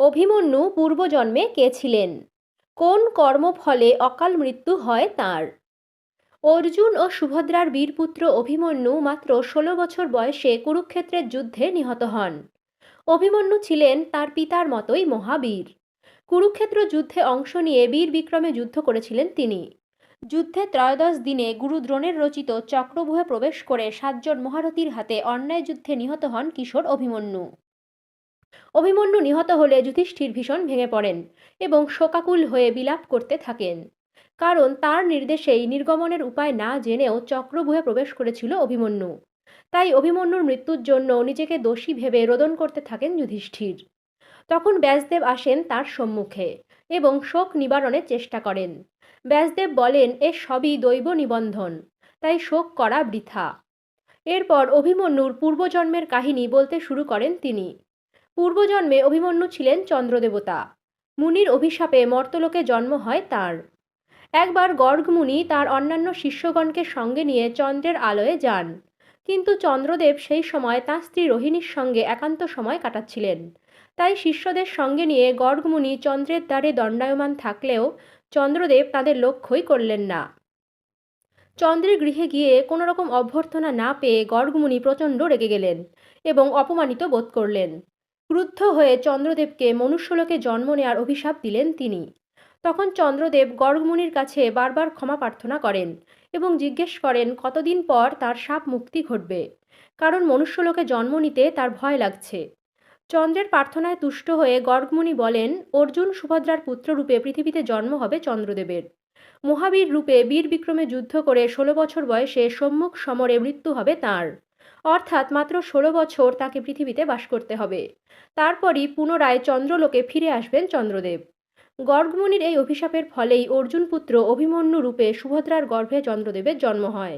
অভিমন্যু পূর্বজন্মে কে ছিলেন? কোন কর্মফলে অকাল মৃত্যু হয় তাঁর? অর্জুন ও সুভদ্রার বীরপুত্র অভিমন্যু মাত্র ষোলো বছর বয়সে কুরুক্ষেত্রের যুদ্ধে নিহত হন। অভিমন্যু ছিলেন তার পিতার মতোই মহাবীর। কুরুক্ষেত্র যুদ্ধে অংশ নিয়ে বীর বিক্রমে যুদ্ধ করেছিলেন তিনি। যুদ্ধে ত্রয়োদশ দিনে গুরু দ্রোণের রচিত চক্রভূহে প্রবেশ করে সাতজন মহারথীর হাতে অন্যায় যুদ্ধে নিহত হন কিশোর অভিমন্যু। অভিমন্যু নিহত হলে যুধিষ্ঠির ভীষণ ভেঙে পড়েন এবং শোকাকুল হয়ে বিলাপ করতে থাকেন। কারণ তার নির্দেশেই নির্গমনের উপায় না জেনেও চক্রভূহে প্রবেশ করেছিল অভিমন্যু। তাই অভিমন্যুর মৃত্যুর জন্য নিজেকে দোষী ভেবে রোদন করতে থাকেন যুধিষ্ঠির। তখন ব্যাসদেব আসেন তার সম্মুখে এবং শোক নিবারণের চেষ্টা করেন। ব্যাসদেব বলেন, এ সবই দৈব নিবন্ধন, তাই শোক করা বৃথা। এরপর অভিমন্যুর পূর্বজন্মের কাহিনী বলতে শুরু করেন তিনি। পূর্বজন্মে অভিমন্যু ছিলেন চন্দ্রদেবতা। মুনির অভিশাপে মর্তলোকে জন্ম হয় তার। একবার গর্গ মুনি তার অন্যান্য শিষ্যগণকে সঙ্গে নিয়ে চন্দ্রের আলোয় যান। কিন্তু চন্দ্রদেব সেই সময় তাঁর স্ত্রী রোহিণীর সঙ্গে একান্ত সময় কাটাচ্ছিলেন। তাই শিষ্যদের সঙ্গে নিয়ে গর্গমুনি চন্দ্রের দ্বারে দণ্ডায়মান থাকলেও চন্দ্রদেব তাদের লক্ষ্যই করলেন না। চন্দ্রের গৃহে গিয়ে কোনো রকম অভ্যর্থনা না পেয়ে গর্গমুনি প্রচণ্ড রেগে গেলেন এবং অপমানিত বোধ করলেন। ক্রুদ্ধ হয়ে চন্দ্রদেবকে মনুষ্যলোকে জন্ম নেয়ার অভিশাপ দিলেন তিনি। তখন চন্দ্রদেব গর্গমুনির কাছে বারবার ক্ষমা প্রার্থনা করেন এবং জিজ্ঞেস করেন, কতদিন পর তার সাপ মুক্তি ঘটবে? কারণ মনুষ্যলোকে জন্ম নিতে তার ভয় লাগছে। চন্দ্রের প্রার্থনায় তুষ্ট হয়ে গর্গমুনি বলেন, অর্জুন সুভদ্রার পুত্ররূপে পৃথিবীতে জন্ম হবে চন্দ্রদেবের। মহাবীর রূপে বীর বিক্রমে যুদ্ধ করে ষোলো বছর বয়সে সম্মুখ সমরে মৃত্যু হবে তাঁর। অর্থাৎ মাত্র ষোলো বছর তাকে পৃথিবীতে বাস করতে হবে। তারপরই পুনরায় চন্দ্রলোকে ফিরে আসবেন চন্দ্রদেব। গর্গমুনির এই অভিশাপের ফলেই অর্জুন পুত্র অভিমন্যু রূপে সুভদ্রার গর্ভে চন্দ্রদেবের জন্ম হয়।